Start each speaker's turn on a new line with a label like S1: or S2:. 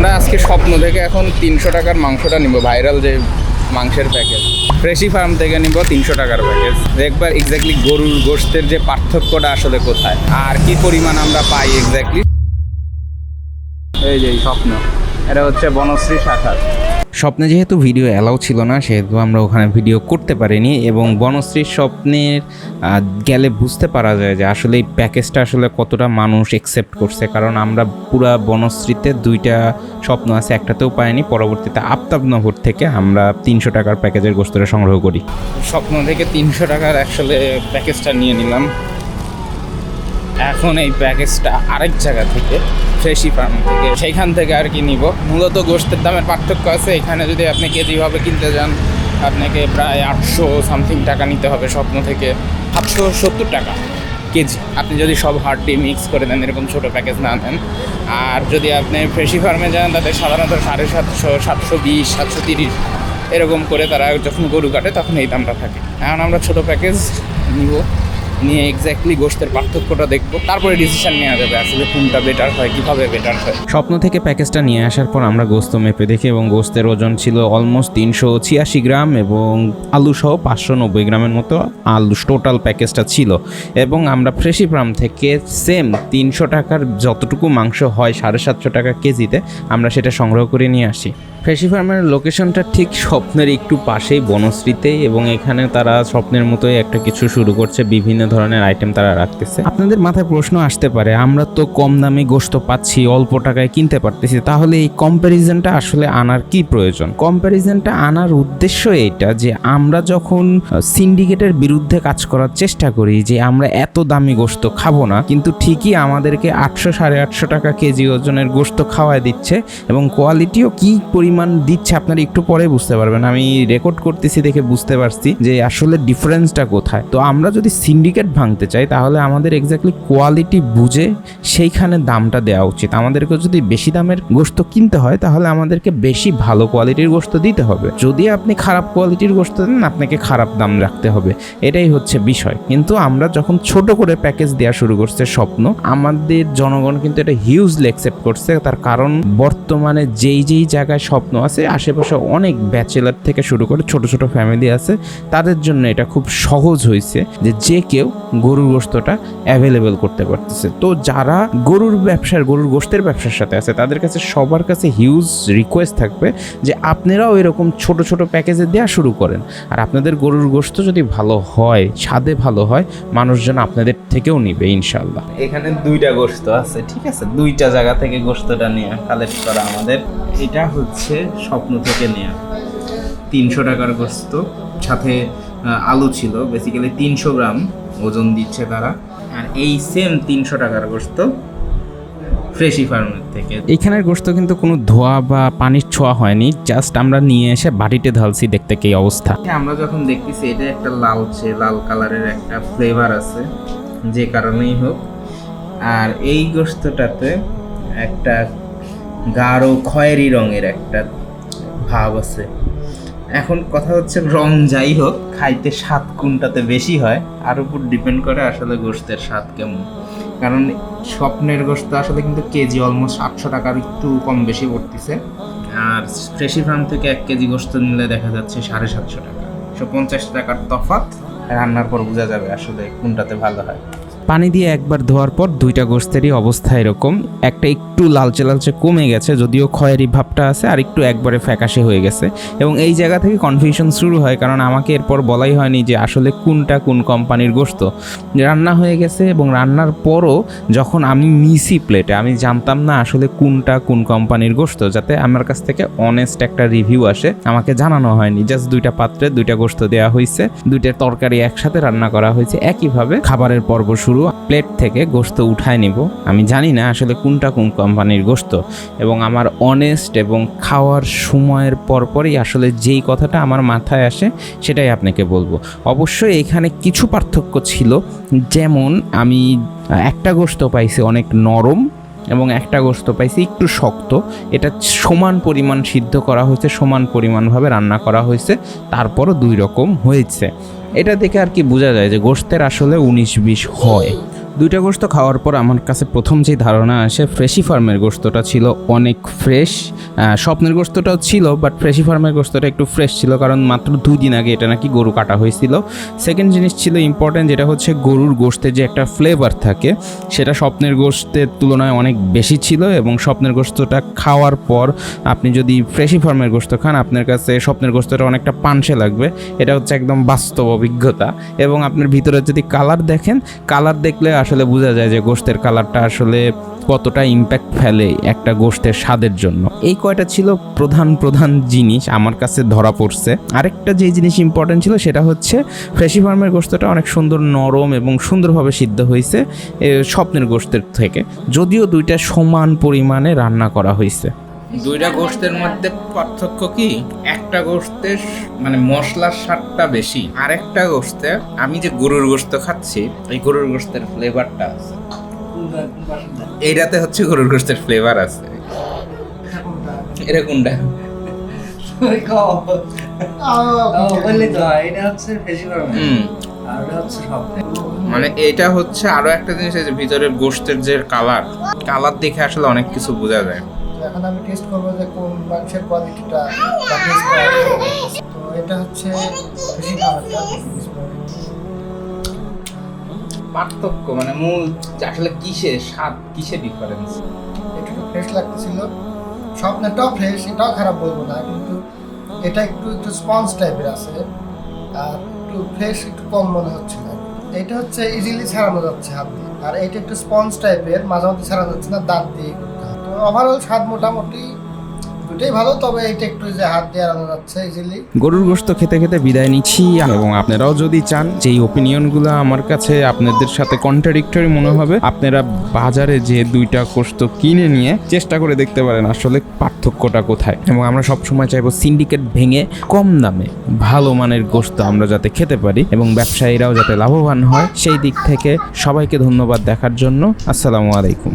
S1: আমরা আজকে স্বপ্ন থেকে এখন তিনশো টাকার মাংসটা নিব ভাইরাল যে মাংসের প্যাকেজ ফ্রেশি ফার্ম থেকে নিব তিনশো টাকার প্যাকেজ দেখবার এক্স্যাক্টলি গরুর গোষ্ঠের যে পার্থক্যটা আসলে কোথায়, আর কি পরিমাণ আমরা পাই এক্স্যাক্টলি এই যে স্বপ্ন, এটা হচ্ছে বনশ্রী শাখা
S2: স্বপ্নে যেহেতু ভিডিও অ্যালাউ ছিল না, সেহেতু আমরা ওখানে ভিডিও করতে পারিনি এবং বনশ্রীর স্বপ্নের গেলে বুঝতে পারা যায় যে আসলে এই প্যাকেজটা আসলে কতটা মানুষ একসেপ্ট করছে। কারণ আমরা পুরা বনশ্রীতে দুইটা স্বপ্ন আছে, একটাতেও পাইনি, পরবর্তীতে আফতাবনগর থেকে আমরা তিনশো টাকার প্যাকেজের গোস্তটা সংগ্রহ করি।
S1: স্বপ্ন থেকে তিনশো টাকার আসলে প্যাকেজটা নিয়ে নিলাম। এখন এই প্যাকেজটা আরেক জায়গা থেকে ফ্রেশি ফার্ম থেকে, সেইখান থেকে আর কি নিব। মূলত গোষ্ঠের দামের পার্থক্য আছে, এখানে যদি আপনি কেজিভাবে কিনতে যান, আপনাকে প্রায় আটশো সামথিং টাকা নিতে হবে স্বপ্ন থেকে। সাতশো সত্তর টাকা কেজি। আপনি যদি সব হার্ডি মিক্স করে দেন, এরকম ছোটো প্যাকেজ না দেন আর যদি আপনি ফ্রেশি ফার্মে যান তাদের সাধারণত সাড়ে সাতশো সাতশো বিশ, সাতশো তিরিশ এরকম করে তারা যখন গরু কাটে, তখন এই দামটা থাকে। এখন আমরা ছোটো প্যাকেজ নিব। নিয়ে এক্স্যাক্টলি গোষ্ঠের পার্থক্যটা দেখব। তারপরে ডিসিশন নেওয়া যাবে আসলে কোনটা বেটার হয়, কীভাবে বেটার হয়।
S2: স্বপ্ন থেকে প্যাকেজটা নিয়ে আসার পর আমরা গোস্ত মেপে দেখি এবং গোস্তের ওজন ছিল অলমোস্ট তিনশো ছিয়াশি গ্রাম এবং আলু সহ পাঁচশো নব্বই গ্রামের মতো আলু টোটাল প্যাকেজটা ছিল। এবং আমরা ফ্রেশি ফার্ম থেকে সেম তিনশো টাকার যতটুকু মাংস হয় সাড়ে সাতশো টাকা কেজিতে, আমরা সেটা সংগ্রহ করে নিয়ে আসি। ফ্রেশি ফার্মের লোকেশনটা ঠিক স্বপ্নের একটু পাশেই বনশ্রীতে এবং এখানে তারা স্বপ্নের মতোই একটা কিছু শুরু করছে, বিভিন্ন ধরনের আইটেম তারা রাখতেছে। আপনাদের মাথায় প্রশ্ন আসতে পারে, আমরা তো কম দামে গোস্ত পাচ্ছি, অল্প টাকায় কিনতে পারতেছি, তাহলে এই কম্প্যারিজনটা আসলে আনার কি প্রয়োজন? কম্প্যারিজনটা আনার উদ্দেশ্য এটা যে আমরা যখন সিন্ডিকেটের বিরুদ্ধে কাজ করার চেষ্টা করি যে আমরা এত দামি গোস্ত খাব না, কিন্তু ঠিকই আমাদেরকে আটশো সাড়ে আটশো টাকা কেজি ওজনের গোস্ত খাওয়ায় দিচ্ছে এবং কোয়ালিটিও কি পরিমাণ দিচ্ছে, আপনারা একটু পরে বুঝতে পারবেন। আমি রেকর্ড করতেছি দেখে বুঝতে পারছি যে আসলে ডিফারেন্সটা কোথায়। তো আমরা যদি সিন্ডিকেট ভাঙতে চাই, তাহলে আমাদের এক্স্যাক্টলি কোয়ালিটি বুঝে সেইখানে দামটা দেওয়া উচিত। আমাদেরকে যদি বেশি দামের গোস্ত কিনতে হয়, তাহলে আমাদেরকে বেশি ভালো কোয়ালিটির গোস্ত দিতে হবে। যদি আপনি খারাপ কোয়ালিটির গোস্ত দেন, আপনাকে খারাপ দাম রাখতে হবে। এটাই হচ্ছে বিষয়। কিন্তু আমরা যখন ছোট করে প্যাকেজ দেওয়া শুরু করছে স্বপ্ন, আমাদের জনগণ কিন্তু এটা হিউজলি অ্যাকসেপ্ট করছে। তার কারণ বর্তমানে যেই যেই জায়গায় স্বপ্ন আছে। আশেপাশে অনেক ব্যাচেলার থেকে শুরু করে ছোট ছোট ফ্যামিলি আছে। তাদের জন্য এটা খুব সহজ হয়েছে যে যে কেউ গরুর গোস্তটা অ্যাভেলেবেল করতে পারতেছে। তো যারা গরুর ব্যবসার, গরুর গোস্তের ব্যবসার সাথে আছে, তাদের কাছে সবার কাছে হিউজ রিকোয়েস্ট থাকবে যে আপনারাও এরকম ছোট ছোট প্যাকেজে দেওয়া শুরু করেন। আর আপনাদের গরুর গোস্ত যদি ভালো হয়, স্বাদে ভালো হয়, মানুষজন আপনাদের থেকেও নিবে ইনশাল্লাহ
S1: এখানে দুইটা গোস্ত আছে, ঠিক আছে? দুইটা জায়গা থেকে গোস্তটা নিয়ে কালেক্ট করা আমাদের। এটা হচ্ছে স্বপ্ন থেকে নেওয়া তিনশো টাকার গোস্ত সাথে আলু ছিল। বেসিক্যালি তিনশো গ্রাম ওজন দিচ্ছে তারা। আর এই সেম তিনশো টাকার গোস্ত ফ্রেশি ফার্মের থেকে।
S2: এখানের গোস্ত কিন্তু কোনো ধোয়া বা পানির ছোঁয়া হয়নি। জাস্ট আমরা নিয়ে এসে বাড়িতে ঢালছি দেখতে কি অবস্থা।
S1: আমরা যখন দেখতেছি এটা একটা লালচে লাল কালারের একটা ফ্লেভার আছে যে কারণেই হোক। আর এই গোস্তটাতে একটা গাঢ় খয়েরি রঙের একটা ভাব আছে। এখন কথা হচ্ছে রং যাই হোক, খাইতে স্বাদ কোনটাতে বেশি হয়, আর উপর ডিপেন্ড করে আসলে গোস্তের স্বাদ কেমন। কারণ স্বপ্নের গোস্ত আসলে কিন্তু কেজি অলমোস্ট আটশো টাকার একটু কম বেশি পড়তেছে। আর ফ্রেশি ফার্ম থেকে এক কেজি গোস্ত নিলে দেখা যাচ্ছে সাড়ে সাতশো টাকা। সো পঞ্চাশ টাকার তফাৎ, রান্নার পর বোঝা যাবে আসলে কোনটাতে ভালো হয়।
S2: পানি দিয়ে একবার ধোয়ার পর দুইটা গোস্তেরই অবস্থা এরকম। একটা একটু লালচে লালচে কমে গেছে, যদিও খয়েরি ভাবটা আছে, আর একটু একবারে ফ্যাকাশে হয়ে গেছে। এবং এই জায়গা থেকে কনফিউশন শুরু হয়, কারণ আমাকে এরপর বলাই হয়নি যে আসলে কোনটা কোন কোম্পানির গোস্ত। রান্না হয়ে গেছে এবং রান্নার পরও যখন আমি মিসি প্লেটে আমি জানতাম না আসলে কোনটা কোন কোম্পানির গোস্ত, যাতে আমার কাছ থেকে অনেস্ট একটা রিভিউ আসে। আমাকে জানানো হয়নি জাস্ট দুইটা পাত্রে দুইটা গোস্ত দেওয়া হয়েছে দুইটা তরকারি একসাথে রান্না করা হয়েছে। একইভাবে খাবারের পর্ব শুরু প্লেট থেকে গোস্ত উঠায় নিব। আমি জানি না আসলে কোনটা কোন কোম্পানির গোস্ত এবং আমার অনেস্ট এবং খাওয়ার সময়ের পরপরই আসলে যেই কথাটা আমার মাথায় আসে সেটাই আপনাকে বলব। অবশ্যই এখানে কিছু পার্থক্য ছিল। যেমন আমি একটা গোস্ত পাইছি অনেক নরম এবং একটা গোস্ত পাইছি, একটু শক্ত। এটা সমান পরিমাণ সিদ্ধ করা হয়েছে, সমান পরিমাণভাবে রান্না করা হয়েছে, তারপরও দুই রকম হয়েছে। এটা দেখে আর কি বোঝা যায় যে গোস্তের আসলে উনিশ বিশ হয়। দুইটা গোস্ত খাওয়ার পর আমার কাছে প্রথম যে ধারণা আসে, ফ্রেশি ফার্মের গোস্তটা ছিল অনেক ফ্রেশ। স্বপ্নের গোস্তটাও ছিল বাট ফ্রেশি ফার্মের গোস্তটা একটু ফ্রেশ ছিল, কারণ মাত্র দুই দিন আগে এটা নাকি গরু কাটা হয়েছিল। সেকেন্ড জিনিস ছিল ইম্পর্ট্যান্ট যেটা হচ্ছে গরুর গোস্তের যে একটা ফ্লেভার থাকে, সেটা স্বপ্নের গোস্তের তুলনায় অনেক বেশি ছিল এবং স্বপ্নের গোস্তটা খাওয়ার পর আপনি যদি ফ্রেশি ফার্মের গোস্ত খান, আপনার কাছে স্বপ্নের গোস্তটা অনেকটা পানসে লাগবে। এটা হচ্ছে একদম বাস্তব অভিজ্ঞতা এবং আপনার ভিতরে যদি কালার দেখেন কালার দেখলে আসলে বোঝা যায় যে গোস্তের কালারটা আসলে কতটা ইম্প্যাক্ট ফেলে একটা গোস্তের স্বাদের জন্য। এই কয়টা ছিল প্রধান প্রধান জিনিস আমার কাছে ধরা পড়ছে। আরেকটা যে জিনিস ইম্পর্টেন্ট ছিল সেটা হচ্ছে ফ্রেশি ফার্মের গোস্তটা অনেক সুন্দর, নরম এবং সুন্দরভাবে সিদ্ধ হয়েছে স্বপ্নের গোস্তের থেকে। যদিও দুইটা সমান পরিমাণে রান্না করা হয়েছে।
S1: দুইটা গোস্তের মধ্যে পার্থক্য কি? একটা গোস্তের মানে মশলার স্বাদটা বেশি। আর একটা গোস্তে আমি যে গরুর গোস্ত খাচ্ছি, এই গরুর গোস্তের ফ্লেভারটা আছে। এইটাতে হচ্ছে গরুর গোস্তের ফ্লেভার আছে। এরকমটা মানে এটা হচ্ছে আরও একটা জিনিস যে ভিতরের গোস্তের যে কালার কালার দেখে আসলে অনেক কিছু বোঝা যায়।
S3: এখন আমি টেস্ট করব যে কোন মাংসের কোয়ালিটিটা বা তো এটা হচ্ছে বেশি খাবারটা
S1: পার্থক্য মানে মূল আসলে কিসে স্বাদ কিসে ডিফারেন্স
S3: একটু ফ্রেশ লাগতেছিল। স্বপ্নটাও ফ্রেশ এটাও খারাপ বলব না কিন্তু এটা একটু একটু স্পঞ্জ টাইপের আছে আর একটু ফ্রেশ একটু কম মনে হচ্ছিল। এটা হচ্ছে ইজিলি ছাড়ানো যাচ্ছে হাত দিয়ে আর এটা একটু স্পঞ্জ টাইপের মাঝে মধ্যে ছাড়ানো যাচ্ছে না দাঁত দিয়ে ওভারঅল স্বাদ মোটামুটি দুটোই ভালো, তবে এটা একটু যে হাত দিয়ে আনানো যাচ্ছে ইজিলি
S2: গরুর গোস্ত খেতে খেতে বিদায় নিচ্ছি, এবং আপনারাও যদি চান যে এই ওপিনিয়নগুলো আমার কাছে আপনাদের সাথে কন্ট্রাডিক্টরি মনে হবে, আপনারা বাজারে যে দুইটা গোস্ত কিনে নিয়ে চেষ্টা করে দেখতে পারেন আসলে পার্থক্যটা কোথায়। এবং আমরা সবসময় চাইব সিন্ডিকেট ভেঙে কম দামে ভালো মানের গোস্ত আমরা যাতে খেতে পারি, এবং ব্যবসায়ীরাও যাতে লাভবান হয়, সেই দিক থেকে সবাইকে ধন্যবাদ দেখার জন্য। আসসালামু আলাইকুম।